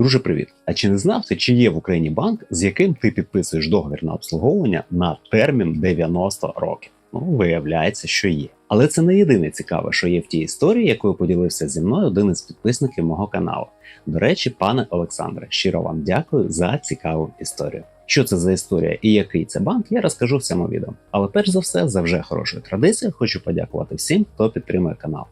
Друже, привіт! А чи не знав ти, чи є в Україні банк, з яким ти підписуєш договір на обслуговування на термін 90 років? Ну, виявляється, що є. Але це не єдине цікаве, що є в тій історії, якою поділився зі мною один із підписників мого каналу. До речі, пане Олександре, щиро вам дякую за цікаву історію. Що це за історія і який це банк, я розкажу в цьому відео. Але перш за все, за вже хорошою традицією, хочу подякувати всім, хто підтримує канал.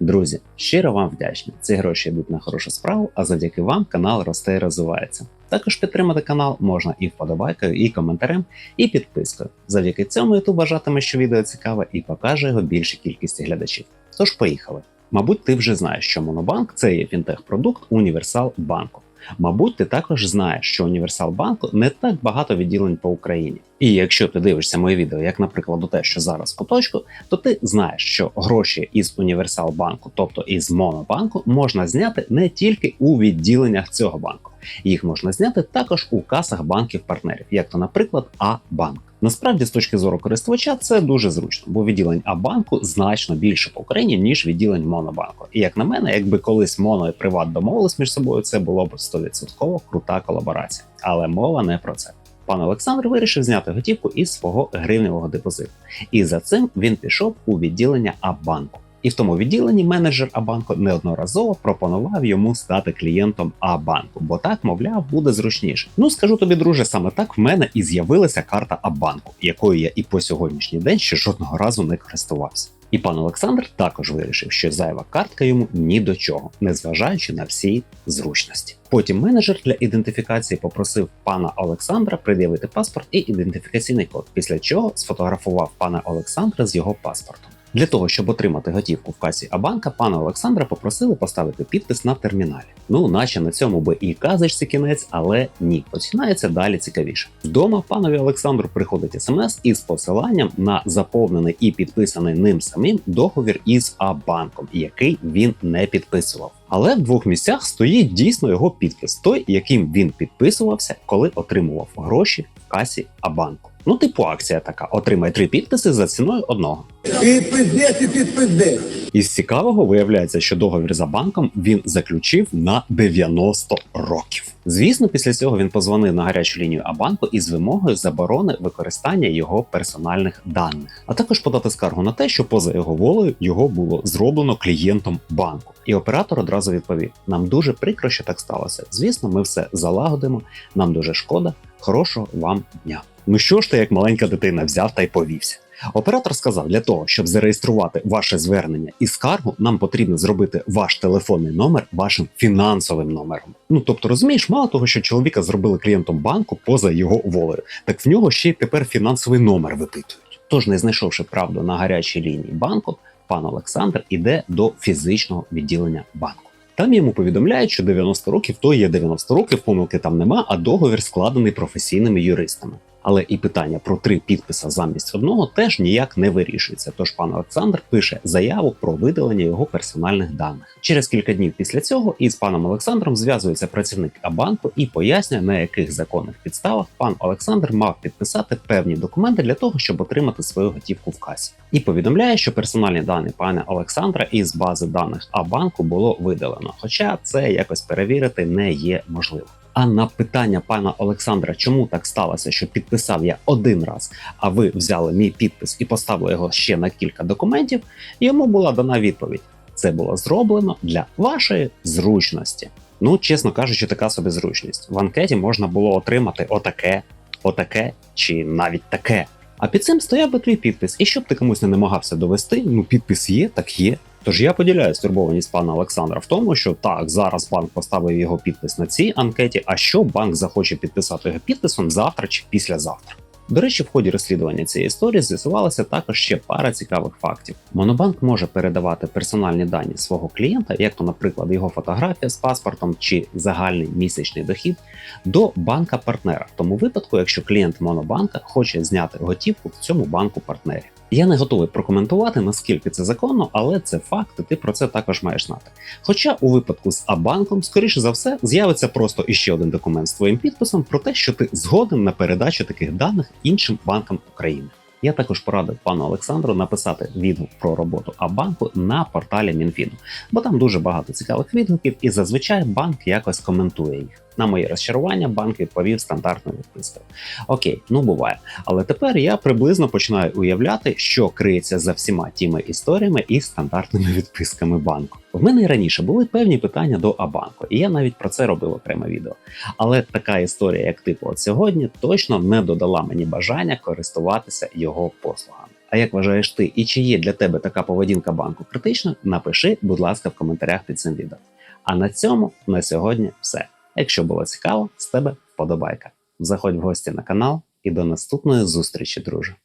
Друзі, щиро вам вдячні. Ці гроші йдуть на хорошу справу, а завдяки вам канал росте і розвивається. Також підтримати канал можна і вподобайкою, і коментарем, і підпискою. Завдяки цьому YouTube вважатиме, що відео цікаве і покаже його більшій кількості глядачів. Тож поїхали. Мабуть, ти вже знаєш, що Монобанк це є фінтех-продукт Універсал банку. Мабуть, ти також знаєш, що Універсал банку не так багато відділень по Україні. І якщо ти дивишся моє відео, як, наприклад, те, що зараз в куточку, то ти знаєш, що гроші із Універсал банку, тобто із Монобанку, можна зняти не тільки у відділеннях цього банку, їх можна зняти також у касах банків-партнерів, як то, наприклад, А-банк. Насправді, з точки зору користувача, це дуже зручно, бо відділень А-банку значно більше по Україні, ніж відділень Монобанку. І як на мене, якби колись Моно і Приват домовились між собою, це було б 100% крута колаборація. Але мова не про це. Пан Олександр вирішив зняти готівку із свого гривневого депозиту, і за цим він пішов у відділення А-банку. І в тому відділенні менеджер А-банку неодноразово пропонував йому стати клієнтом А-банку, бо так, мовляв, буде зручніше. Ну скажу тобі, друже, саме так в мене і з'явилася карта А-банку, якою я і по сьогоднішній день ще жодного разу не користувався. І пан Олександр також вирішив, що зайва картка йому ні до чого, незважаючи на всі зручності. Потім менеджер для ідентифікації попросив пана Олександра пред'явити паспорт і ідентифікаційний код, після чого сфотографував пана Олександра з його паспортом. Для того, щоб отримати готівку в касі Абанка, пана Олександра попросили поставити підпис на терміналі. Ну, наче на цьому би і казочці кінець, але ні, починається далі цікавіше. Вдома панові Олександру приходить смс із посиланням на заповнений і підписаний ним самим договір із Абанком, який він не підписував. Але в двох місцях стоїть дійсно його підпис, той, яким він підписувався, коли отримував гроші в касі Абанку. Ну, типу акція така: отримай три підписи за ціною одного. Підпиздець і підпиздець. Із цікавого виявляється, що договір за банком він заключив на 90 років. Звісно, після цього він позвонив на гарячу лінію Абанку із вимогою заборони використання його персональних даних, а також подати скаргу на те, що поза його волею його було зроблено клієнтом банку. І оператор одразу відповів: нам дуже прикро, що так сталося. Звісно, ми все залагодимо. Нам дуже шкода. Хорошого вам дня. Ну що ж ти, як маленька дитина, взяв та й повівся. Оператор сказав, для того, щоб зареєструвати ваше звернення і скаргу, нам потрібно зробити ваш телефонний номер вашим фінансовим номером. Ну тобто, розумієш, мало того, що чоловіка зробили клієнтом банку поза його волею, так в нього ще й тепер фінансовий номер випитують. Тож, не знайшовши правду на гарячій лінії банку, пан Олександр іде до фізичного відділення банку. Там йому повідомляють, що 90 років то є 90 років, помилки там нема, а договір складений професійними юристами. Але і питання про три підписи замість одного теж ніяк не вирішується. Тож пан Олександр пише заяву про видалення його персональних даних. Через кілька днів після цього із паном Олександром зв'язується працівник Абанку і пояснює, на яких законних підставах пан Олександр мав підписати певні документи для того, щоб отримати свою готівку в касі, і повідомляє, що персональні дані пана Олександра із бази даних Абанку було видалено. Хоча це якось перевірити не є можливо. А на питання пана Олександра, чому так сталося, що підписав я один раз, а ви взяли мій підпис і поставили його ще на кілька документів, йому була дана відповідь: це було зроблено для вашої зручності. Ну, чесно кажучи, така собі зручність. В анкеті можна було отримати отаке, отаке чи навіть таке. А під цим стояв би твій підпис. І щоб ти комусь не намагався довести, ну підпис є, так є. Тож я поділяю стурбованість пана Олександра в тому, що так, зараз банк поставив його підпис на цій анкеті, а що банк захоче підписати його підписом завтра чи післязавтра. До речі, в ході розслідування цієї історії з'ясувалася також ще пара цікавих фактів. Монобанк може передавати персональні дані свого клієнта, як то, наприклад, його фотографія з паспортом чи загальний місячний дохід, до банка-партнера, в тому випадку, якщо клієнт Монобанка хоче зняти готівку в цьому банку-партнері. Я не готовий прокоментувати, наскільки це законно, але це факт, і ти про це також маєш знати. Хоча у випадку з Абанком, скоріше за все, з'явиться просто іще один документ з твоїм підписом про те, що ти згоден на передачу таких даних іншим банкам України. Я також порадив пану Олександру написати відгук про роботу Абанку на порталі Мінфіну, бо там дуже багато цікавих відгуків, і зазвичай банк якось коментує їх. На моє розчарування банк відповів стандартною відпискою. Окей, ну буває. Але тепер я приблизно починаю уявляти, що криється за всіма тими історіями і стандартними відписками банку. В мене і раніше були певні питання до Абанку, і я навіть про це робив окреме відео. Але така історія, як типу от сьогодні, точно не додала мені бажання користуватися його послугами. А як вважаєш ти, і чи є для тебе така поведінка банку критична? Напиши, будь ласка, в коментарях під цим відео. А на цьому на сьогодні все. Якщо було цікаво, з тебе вподобайка. Заходь в гості на канал і до наступної зустрічі, друже.